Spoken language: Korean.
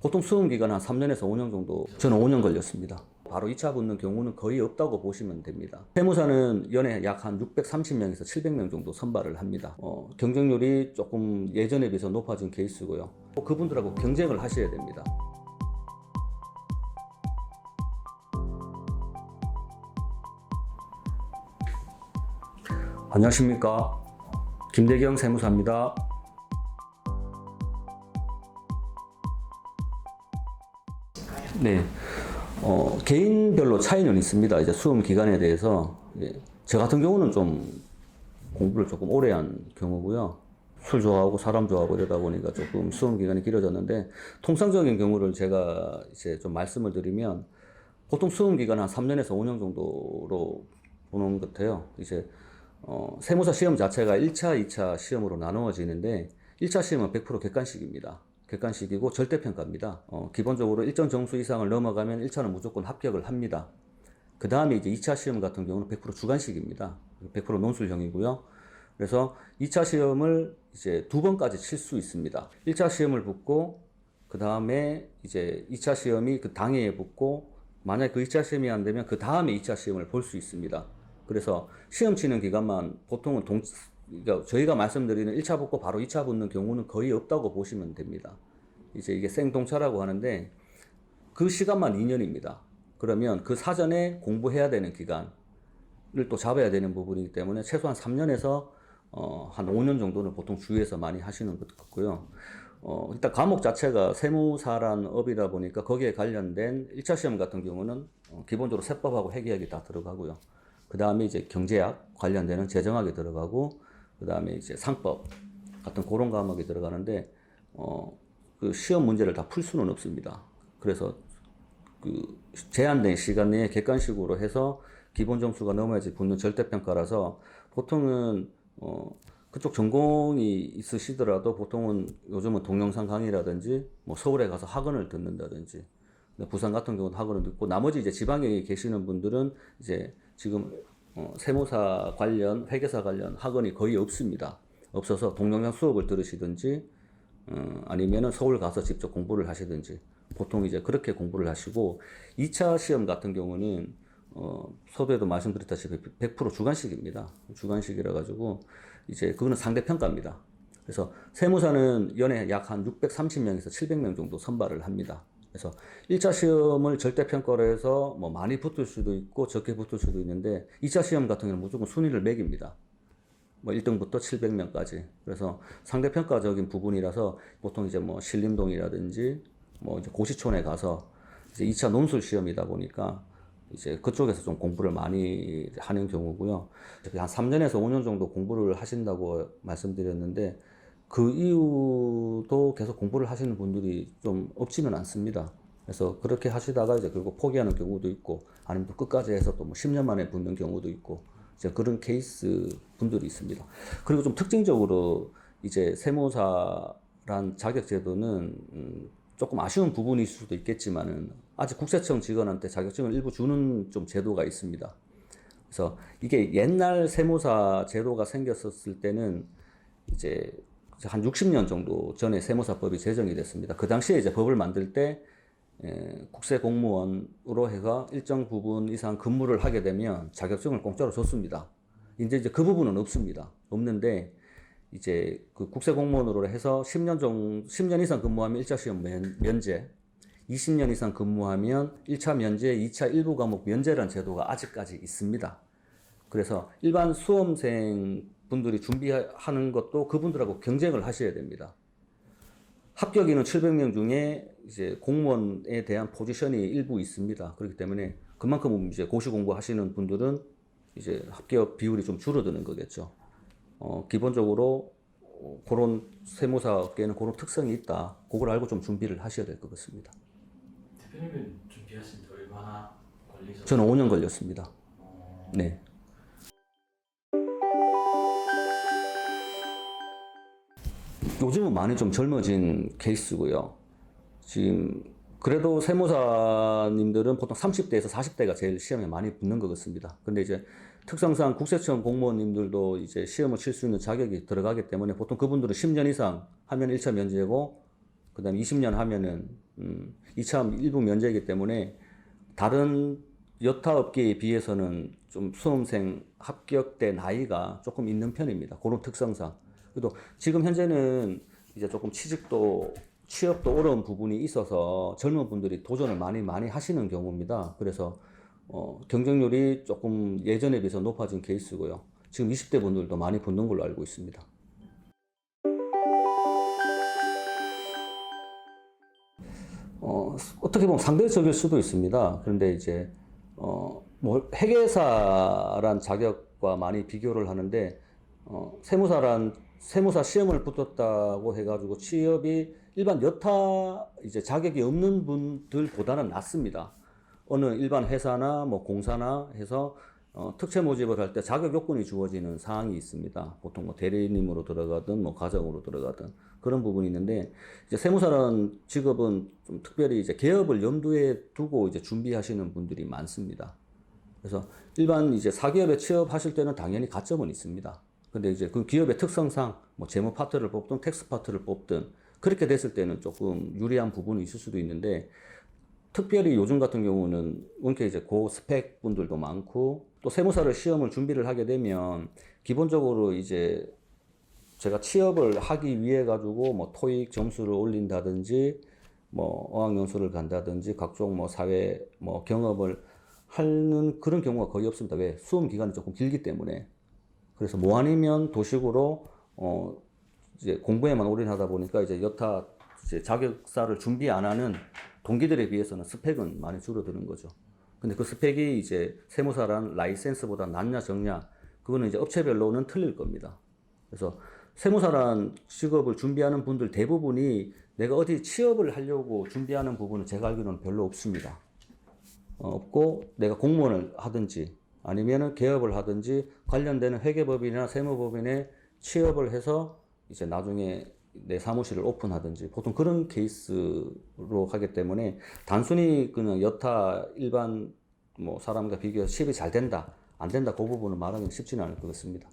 보통 수험 기간 한 3년에서 5년 정도, 저는 5년 걸렸습니다. 바로 2차 붙는 경우는 거의 없다고 보시면 됩니다. 세무사는 연에 약 한 630명에서 700명 정도 선발을 합니다. 어, 경쟁률이 조금 예전에 비해서 높아진 케이스고요. 또 그분들하고 경쟁을 하셔야 됩니다. 안녕하십니까. 김대경 세무사입니다. 네. 어, 개인별로 차이는 있습니다. 이제 수험 기간에 대해서. 예, 저 같은 경우는 좀 공부를 조금 오래 한 경우고요. 술 좋아하고 사람 좋아하고 이러다 보니까 조금 수험 기간이 길어졌는데, 통상적인 경우를 제가 이제 좀 말씀을 드리면, 보통 수험 기간 한 3년에서 5년 정도로 보는 것 같아요. 이제, 어, 세무사 시험 자체가 1차, 2차 시험으로 나누어지는데, 1차 시험은 100% 객관식입니다. 객관식이고 절대평가입니다. 어, 기본적으로 일정 점수 이상을 넘어가면 1차는 무조건 합격을 합니다. 그 다음에 이제 2차 시험 같은 경우는 100% 주관식입니다. 100% 논술형이고요. 그래서 2차 시험을 이제 두 번까지 칠 수 있습니다. 1차 시험을 붙고, 그 다음에 이제 2차 시험이 그 당해에 붙고, 만약에 그 2차 시험이 안 되면 그 다음에 2차 시험을 볼 수 있습니다. 그래서 시험 치는 기간만 보통은 동, 그러니까 저희가 말씀드리는 1차 붙고 바로 2차 붙는 경우는 거의 없다고 보시면 됩니다. 이제 이게 생동차라고 하는데 그 시간만 2년입니다. 그러면 그 사전에 공부해야 되는 기간을 또 잡아야 되는 부분이기 때문에 최소한 3년에서 어, 한 5년 정도는 보통 주위에서 많이 하시는 것 같고요. 어, 일단 과목 자체가 세무사란 업이다 보니까 거기에 관련된 1차 시험 같은 경우는 어, 기본적으로 세법하고 회계학이 다 들어가고요. 그 다음에 이제 경제학 관련되는 재정학이 들어가고, 그 다음에 이제 상법 같은 그런 과목이 들어가는데, 어, 그 시험 문제를 다 풀 수는 없습니다. 그래서 그 제한된 시간 내에 객관식으로 해서 기본 점수가 넘어야지 붙는 절대평가라서 보통은 어 그쪽 전공이 있으시더라도 보통은 요즘은 동영상 강의라든지 뭐 서울에 가서 학원을 듣는다든지 부산 같은 경우는 학원을 듣고 나머지 이제 지방에 계시는 분들은 이제 지금 어 세무사 관련 회계사 관련 학원이 거의 없습니다. 없어서 동영상 수업을 들으시든지 어, 아니면은 서울 가서 직접 공부를 하시든지 보통 이제 그렇게 공부를 하시고 2차 시험 같은 경우는 어, 서두에도 말씀드렸다시피 100% 주관식입니다. 주관식이라 가지고 이제 그거는 상대 평가입니다. 그래서 세무사는 연에 약 한 630명에서 700명 정도 선발을 합니다. 그래서 1차 시험을 절대 평가로 해서 뭐 많이 붙을 수도 있고 적게 붙을 수도 있는데 2차 시험 같은 경우는 무조건 순위를 매깁니다. 뭐 1등부터 700명까지. 그래서 상대평가적인 부분이라서 보통 이제 뭐 신림동이라든지 뭐 이제 고시촌에 가서 이제 2차 논술 시험이다 보니까 이제 그쪽에서 좀 공부를 많이 하는 경우고요. 한 3년에서 5년 정도 공부를 하신다고 말씀드렸는데 그 이후도 계속 공부를 하시는 분들이 좀 없지는 않습니다. 그래서 그렇게 하시다가 이제 결국 포기하는 경우도 있고 아니면 또 끝까지 해서 또 뭐 10년 만에 붙는 경우도 있고 그런 케이스 분들이 있습니다. 그리고 좀 특징적으로 이제 세무사란 자격 제도는 음 조금 아쉬운 부분일 수도 있겠지만은 아직 국세청 직원한테 자격증을 일부 주는 좀 제도가 있습니다. 그래서 이게 옛날 세무사 제도가 생겼었을 때는 이제 한 60년 정도 전에 세무사법이 제정이 됐습니다. 그 당시에 이제 법을 만들 때 에, 국세 공무원으로 해가 일정 부분 이상 근무를 하게 되면 자격증을 공짜로 줬습니다. 이제 이제 그 부분은 없습니다. 없는데 이제 그 국세 공무원으로 해서 10년 정 10년 이상 근무하면 1차 시험 면, 면제, 20년 이상 근무하면 1차 면제, 2차 일부 과목 면제라는 제도가 아직까지 있습니다. 그래서 일반 수험생 분들이 준비하는 것도 그분들하고 경쟁을 하셔야 됩니다. 합격인은 700명 중에 이제 공무원에 대한 포지션이 일부 있습니다. 그렇기 때문에 그만큼 이제 고시 공부하시는 분들은 이제 합격 비율이 좀 줄어드는 거겠죠. 어, 기본적으로 어, 그런 세무사 업계는 그런 특성이 있다. 그걸 알고 좀 준비를 하셔야 될 것 같습니다. 대표님은 준비하신 지 얼마나 걸리셨어요? 저는 5년 걸렸습니다. 네. 요즘은 많이 좀 젊어진 케이스고요. 지금 그래도 세무사님들은 보통 30대에서 40대가 제일 시험에 많이 붙는 것 같습니다. 근데 이제 특성상 국세청 공무원님들도 이제 시험을 칠 수 있는 자격이 들어가기 때문에 보통 그분들은 10년 이상 하면 1차 면제고 그 그다음에 20년 하면은 음, 이참 일부 면제이기 때문에 다른 여타 업계에 비해서는 좀 수험생 합격대 나이가 조금 있는 편입니다. 그런 특성상. 그래도 지금 현재는 이제 조금 취직도 취업도 어려운 부분이 있어서 젊은 분들이 도전을 많이 많이 하시는 경우입니다. 그래서 어, 경쟁률이 조금 예전에 비해서 높아진 케이스고요. 지금 20대 분들도 많이 붙는 걸로 알고 있습니다. 어, 어떻게 보면 상대적일 수도 있습니다. 그런데 이제, 어, 뭐, 회계사란 자격과 많이 비교를 하는데, 어, 세무사란, 세무사 시험을 붙었다고 해가지고 취업이 일반 여타 이제 자격이 없는 분들보다는 낫습니다. 어느 일반 회사나 뭐 공사나 해서 어, 특채 모집을 할 때 자격 요건이 주어지는 사항이 있습니다. 보통 뭐 대리님으로 들어가든 뭐 가정으로 들어가든 그런 부분이 있는데 이제 세무사라는 직업은 좀 특별히 이제 개업을 염두에 두고 이제 준비하시는 분들이 많습니다. 그래서 일반 이제 사기업에 취업하실 때는 당연히 가점은 있습니다. 근데 이제 그 기업의 특성상 뭐 재무 파트를 뽑든 텍스 파트를 뽑든 그렇게 됐을 때는 조금 유리한 부분이 있을 수도 있는데 특별히 요즘 같은 경우는 원체 이제 고 스펙 분들도 많고 또 세무사를 시험을 준비를 하게 되면 기본적으로 이제 제가 취업을 하기 위해 가지고 뭐 토익 점수를 올린다든지 뭐 어학연수를 간다든지 각종 뭐 사회 뭐 경험을 하는 그런 경우가 거의 없습니다. 왜? 수험 기간이 조금 길기 때문에. 그래서 뭐 아니면 도식으로 어 이제 공부에만 올인하다 보니까 이제 여타 이제 자격사를 준비 안 하는 동기들에 비해서는 스펙은 많이 줄어드는 거죠. 근데 그 스펙이 이제 세무사란 라이센스보다 낫냐 적냐 그거는 이제 업체별로는 틀릴 겁니다. 그래서 세무사란 직업을 준비하는 분들 대부분이 내가 어디 취업을 하려고 준비하는 부분은 제가 알기로는 별로 없습니다. 어, 없고 내가 공무원을 하든지 아니면은 개업을 하든지 관련되는 회계법인이나 세무법인에 취업을 해서 이제 나중에 내 사무실을 오픈하든지 보통 그런 케이스로 하기 때문에 단순히 그냥 여타 일반 뭐 사람과 비교해서 취업이 잘 된다 안 된다 그 부분은 말하기는 쉽지는 않을 것 같습니다.